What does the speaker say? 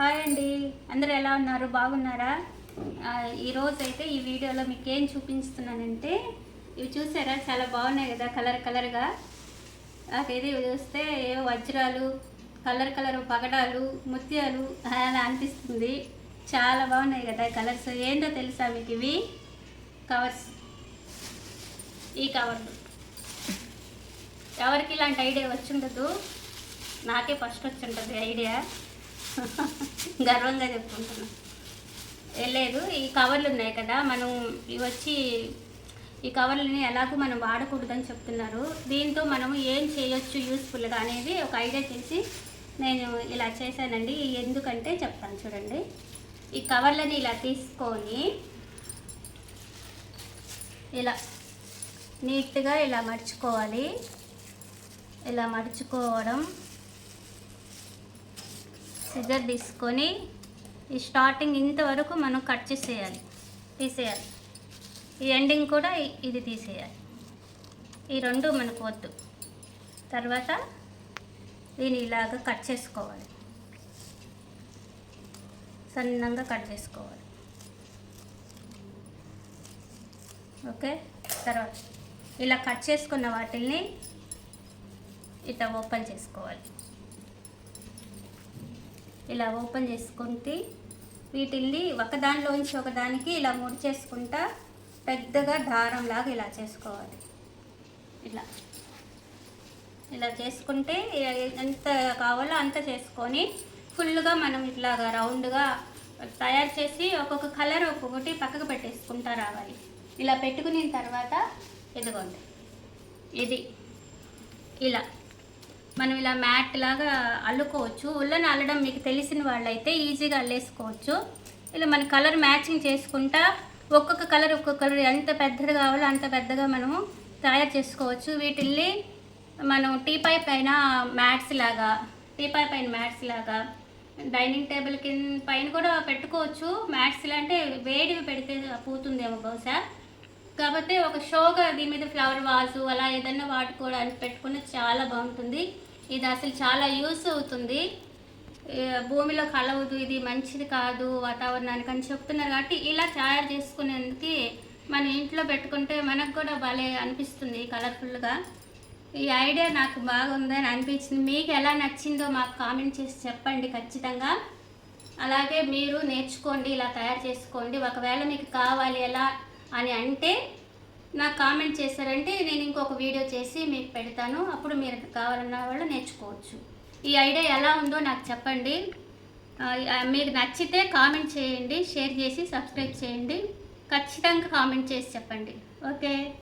Hi అండి. అందరూ ఎలా ఉన్నారు? బాగున్నారా? ఈరోజు అయితే ఈ వీడియోలో మీకు ఏం చూపిస్తున్నానంటే ఇవి చూసారా? చాలా బాగున్నాయి కదా కలర్ కలర్గా. నాకైతే ఇవి చూస్తే ఏ వజ్రాలు కలర్ కలర్ పగడాలు ముత్యాలు అలా అనిపిస్తుంది. చాలా బాగున్నాయి కదా కలర్స్. ఏంటో తెలుసా మీకు ఇవి? కవర్స్. ఈ కవర్లు ఎవరికి ఇలాంటి ఐడియా వచ్చుండదు నాకే ఫస్ట్ వచ్చి ఉంటుంది ఐడియా. గర్వంగా చెప్పుకుంటున్నాను లేదు ఈ కవర్లు ఉన్నాయి కదా మనం ఇవి వచ్చి ఈ కవర్లని ఎలాగో మనం వాడకూడదని చెప్తున్నారు. దీంతో మనం ఏం చేయొచ్చు యూస్ఫుల్గా అనేది ఒక ఐడియా చేసి నేను ఇలా చేశానండి. ఎందుకంటే చెప్తాను చూడండి. ఈ కవర్లని ఇలా తీసుకొని ఇలా నీట్గా ఇలా మడుచుకోవాలి. ఇలా మడుచుకోవడం సిజర్ తీసుకొని ఈ స్టార్టింగ్ ఇంతవరకు మనం కట్ చేసేయాలి. తీసేయాలి. ఈ ఎండింగ్ కూడా ఇది తీసేయాలి. ఈ రెండు మనకు వద్దు. తర్వాత దీన్ని ఇలాగ కట్ చేసుకోవాలి. సన్నంగా కట్ చేసుకోవాలి. ఓకే? తర్వాత ఇలా కట్ చేసుకున్న వాటిల్ని ఇట్లా ఓపెన్ చేసుకోవాలి. ఇలా ఓపెన్ చేసుకుంటే వీటిల్ని ఒకదానిలోంచి ఒకదానికి ఇలా ముడిచేసుకుంటా పెద్దగా దారం లాగా ఇలా చేసుకోవాలి. ఇలా. ఇలా చేసుకుంటే ఎంత కావాలో అంత చేసుకొని ఫుల్గా మనం ఇట్లాగా రౌండ్గా తయారు చేసి ఒక్కొక్క కలర్ ఒక్కొక్కటి పక్కకు పెట్టేసుకుంటా రావాలి. ఇలా పెట్టుకున్న తర్వాత ఇదిగోండి. ఇది. ఇలా. మనం ఇలా మ్యాట్ లాగా అల్లుకోవచ్చు. ఉల్లన అల్లడం మీకు తెలిసిన వాళ్ళైతే ఈజీగా అల్లేసుకోవచ్చు. ఇలా మన కలర్ మ్యాచింగ్ చేసుకుంటా ఒక్కొక్క కలర్ ఒక్కొక్క కలర్ ఎంత పెద్దది కావాలో అంత పెద్దగా మనము తయారు చేసుకోవచ్చు. వీటిల్ని మనం టీపాయ్ పైన మ్యాట్స్ లాగా టీపాయ్ పైన మ్యాట్స్ లాగా డైనింగ్ టేబుల్ కింద పైన కూడా పెట్టుకోవచ్చు. మ్యాట్స్ అంటే వేడివి పెడితే పోతుందేమో బహుశా. కాబట్టి ఒక షోగా దీని మీద ఫ్లవర్ వాజు అలా ఏదైనా వాడుకోవడానికి పెట్టుకుని చాలా బాగుంటుంది. ఇది అసలు చాలా యూస్ అవుతుంది. భూమిలో కలవదు ఇది మంచిది కాదు వాతావరణానికి అని చెప్తున్నారు కాబట్టి ఇలా తయారు చేసుకునేందుకు మన ఇంట్లో పెట్టుకుంటే మనకు కూడా భలే అనిపిస్తుంది కలర్ఫుల్గా. ఈ ఐడియా నాకు బాగుందని అనిపించింది. మీకు ఎలా నచ్చిందో మాకు కామెంట్ చేసి చెప్పండి ఖచ్చితంగా. అలాగే మీరు నేర్చుకోండి ఇలా తయారు చేసుకోండి. ఒకవేళ మీకు కావాలి ఎలా అని అంటే నాకు కామెంట్ చేశారంటే నేను ఇంకొక వీడియో చేసి మీకు పెడతాను. అప్పుడు మీరు కావాలన్న వాళ్ళు నేర్చుకోవచ్చు. ఈ ఐడియా ఎలా ఉందో నాకు చెప్పండి. మీకు నచ్చితే కామెంట్ చేయండి షేర్ చేసి సబ్స్క్రైబ్ చేయండి. ఖచ్చితంగా కామెంట్ చేసి చెప్పండి. ఓకే.